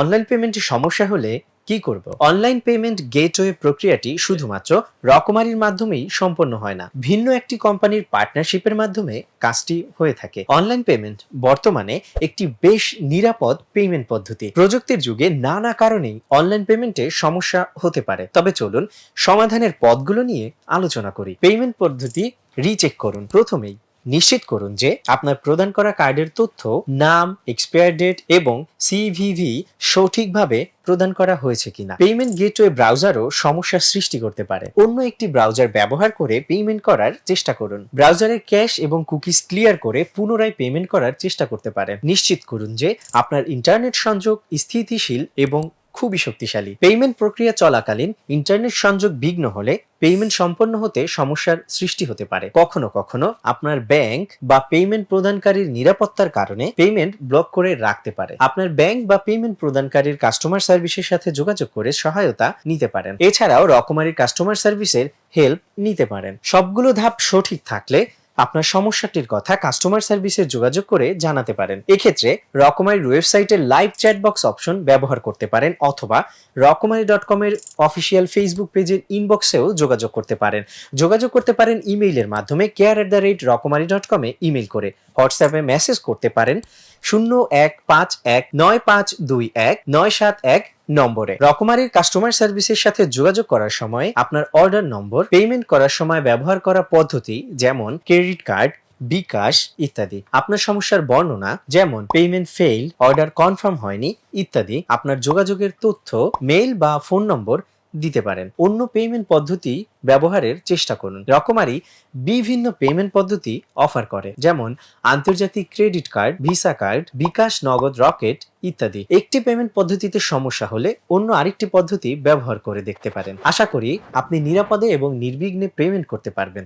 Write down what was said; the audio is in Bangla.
অনলাইন পেমেন্টে সমস্যা হলে কি করব? অনলাইন পেমেন্ট গেটওয়ে প্রক্রিয়াটি শুধুমাত্র রকমারির মাধ্যমেই সম্পন্ন হয় না। ভিন্ন একটি কোম্পানির পার্টনারশিপের মাধ্যমে কাজটি হয়ে থাকে। অনলাইন পেমেন্ট বর্তমানে একটি বেশ নিরাপদ পেমেন্ট পদ্ধতি। প্রযুক্তির যুগে নানা কারণেই অনলাইন পেমেন্টে সমস্যা হতে পারে। তবে চলুন সমাধানের পথগুলো নিয়ে আলোচনা করি। পেমেন্ট পদ্ধতি রিচেক করুন। প্রথমেই নিশ্চিত করুন যে আপনার প্রদান করা কার্ডের তথ্য, নাম এক্সপায়ার ডেট এবং সিভিভি সঠিকভাবে প্রদান করা হয়েছে কিনা। পেমেন্ট গেটওয়ে ব্রাউজারও সমস্যার সৃষ্টি করতে পারে। অন্য একটি ব্রাউজার ব্যবহার করে পেমেন্ট করার চেষ্টা করুন। ব্রাউজারের ক্যাশ এবং কুকিজ ক্লিয়ার করে পুনরায় পেমেন্ট করার চেষ্টা করতে পারেন। নিশ্চিত করুন যে আপনার ইন্টারনেট সংযোগ স্থিতিশীল এবং খুবই শক্তিশালী। পেমেন্ট প্রক্রিয়া চলাকালীন ইন্টারনেট সংযোগ বিঘ্ন হলে পেমেন্ট সম্পন্ন হতে সমস্যার সৃষ্টি হতে পারে। কখনো কখনো আপনার ব্যাংক বা পেমেন্ট প্রদানকারীর নিরাপত্তার কারণে পেমেন্ট ব্লক করে রাখতে পারে। আপনার ব্যাংক বা পেমেন্ট প্রদানকারীর কাস্টমার সার্ভিসের সাথে যোগাযোগ করে সহায়তা নিতে পারেন। এছাড়াও রকমারি কাস্টমার সার্ভিসের হেল্প নিতে পারেন। সবগুলো ধাপ সঠিক থাকলে আপনার সমস্যাটির কথা কাস্টমার সার্ভিসে যোগাযোগ করে জানাতে পারেন। এক্ষেত্রে রকমারি ওয়েবসাইটের লাইভ চ্যাট বক্স অপশন ব্যবহার করতে পারেন অথবা রকমারি ডট কমের অফিসিয়াল ফেসবুক পেজের ইনবক্সেও যোগাযোগ করতে পারেন। যোগাযোগ করতে পারেন ইমেইলের মাধ্যমে care at the rate Rokomari dot কমে ইমেইল করে। হোয়াটসঅ্যাপে মেসেজ করতে পারেন শূন্য এক পাঁচ এক নয় পাঁচ দুই এক নয় সাত এক নম্বরে। রকমারির কাস্টমার সার্ভিসের সাথে যোগাযোগ করার সময় আপনার অর্ডার নম্বর, পেমেন্ট করার সময় ব্যবহার করা পদ্ধতি যেমন ক্রেডিট কার্ড, বিকাশ ইত্যাদি। আপনার সমস্যার বর্ণনা যেমন পেমেন্ট ফেইল, অর্ডার কনফার্ম হয়নি ইত্যাদি। আপনার যোগাযোগের তথ্য, মেইল বা ফোন নম্বর দিতে পারেন। অন্য পেমেন্ট পদ্ধতি ব্যবহারের চেষ্টা করুন। রকমারি বিভিন্ন পেমেন্ট পদ্ধতি অফার করে, যেমন আন্তর্জাতিক credit card Visa card bKash Nagad Rocket ইত্যাদি। একটি পেমেন্ট পদ্ধতিতে সমস্যা হলে অন্য আরেকটি পদ্ধতি ব্যবহার করে দেখতে পারেন। আশা করি আপনি নিরাপদে এবং নির্বিঘ্নে পেমেন্ট করতে পারবেন।